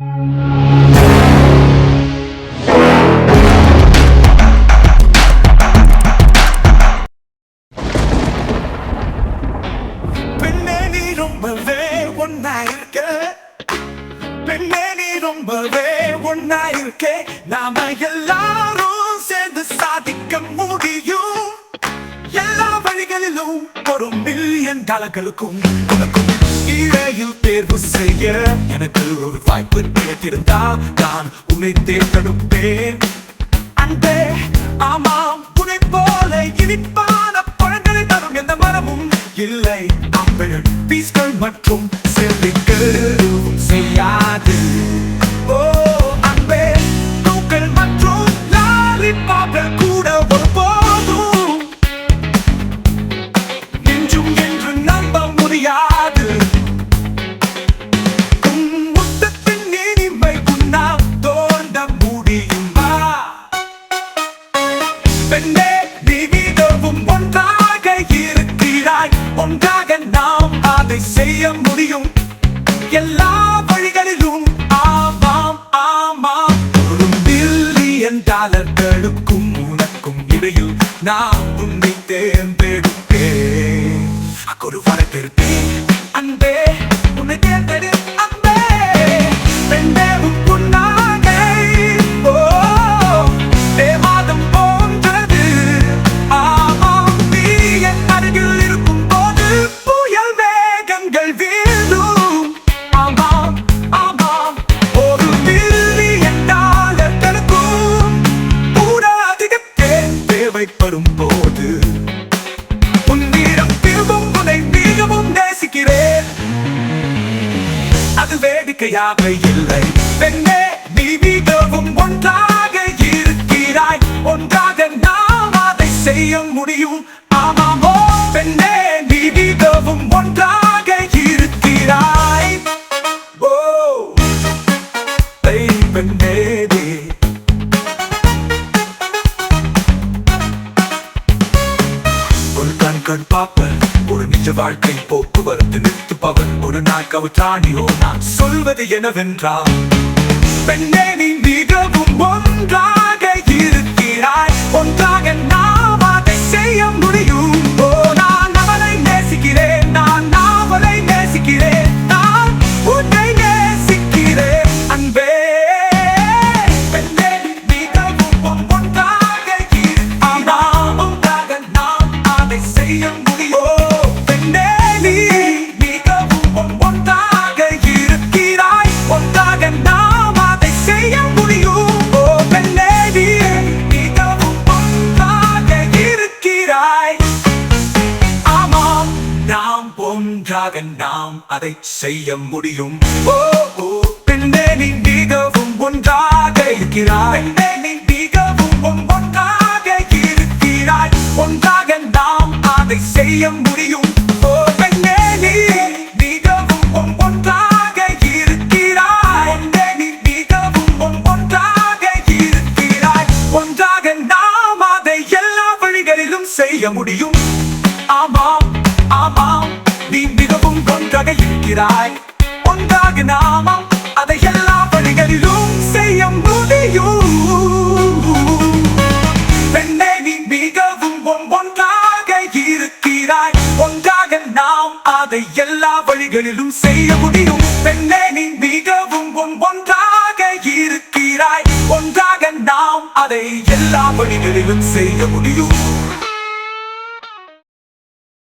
ரொம்பவே ஒன்னா இருக்க. நாம எல்லாரும் சேர்ந்து சாதிக்க முடியும். எல்லா வழிகளிலும் ஒரு மில்லியன் டாலர்களுக்கும் உனக்கும் கீழையில் தேர்வு செய்ய எனக்கு ஒரு வாய்ப்பு கிடைத்திருந்தால் நான் உன்னை தேர்ந்தெடுப்பேன். அன்பே ஆமாம் உன்னை போல இனிப்பான பழங்களை தரும் எந்த மரமும் இல்லை. ஆப்பிள் பீஸ்கள் மற்றும் செல்லிகள் இருக்கிறாய் ஒன்றாக நாம் அதை செய்ய முடியும். எல்லா வழிகளிலும் ஆமாம் ஆமாம். ஒரு பில்லியன் டாலர்களுக்கும் உனக்கும் இடையில் நான் உன்னை தேர்ந்தெடுப்பேன். ஒரு வரப்பெருப்பேன் வேகங்கள் வீழும். ஆமாம் ஆமாம் ஒரு மில்லியன் டாலர்களுக்கும் கூட அதிக தேவைப்படும் போது? உன்னிடம் திரும்பும் உன்னை மிகவும் நேசிக்கிறேன். அது வேடிக்கையாக இல்லை. பெண்ணே நீ மிகவும் ஒன்றாக கண் கண் ஒரு நிஜ வாழ்க்கை போக்குவரத்து நிறுத்துப்பவன். ஒரு நாள் கவுத்தானியோ நான் சொல்வது என்னவென்றால் பெண்ணே நீ மிகவும் ஒன்றாக இருக்கிறாய். ஒன்றாக நான் அதை செய்ய முடியும். ஓ ஓ. பெண்ணே நீ மிகவும் ஒன்றாக இருக்கிறாய். பெண்ணே நீ மிகவும் ஒன்றாக இருக்கிறாய். ஒன்றாக நாம் அதை செய்ய முடியும். ஓ பெண்ணே நீ மிகவும் ஒன்றாக இருக்கிறாய். பெண்ணே நீ மிகவும் ஒன்றாக இருக்கிறாய். ஒன்றாக நாம் அதை எல்லா வழிகளிலும் செய்ய முடியும். ஆமாம் மிகவும் இருக்கிறாய் ஒன்றாக நாமம் அதை எல்லா வழிகளிலும் செய்ய முடியும். பெண்ணே நீ மிகவும் ஒன்றாக இருக்கிறாய். ஒன்றாக நாம் அதை எல்லா வழிகளிலும் செய்ய முடியும். பெண்ணே நீ மிகவும் ஒன்றாக இருக்கிறாய். ஒன்றாக நாம் அதை எல்லா வழிகளிலும் செய்ய முடியும்.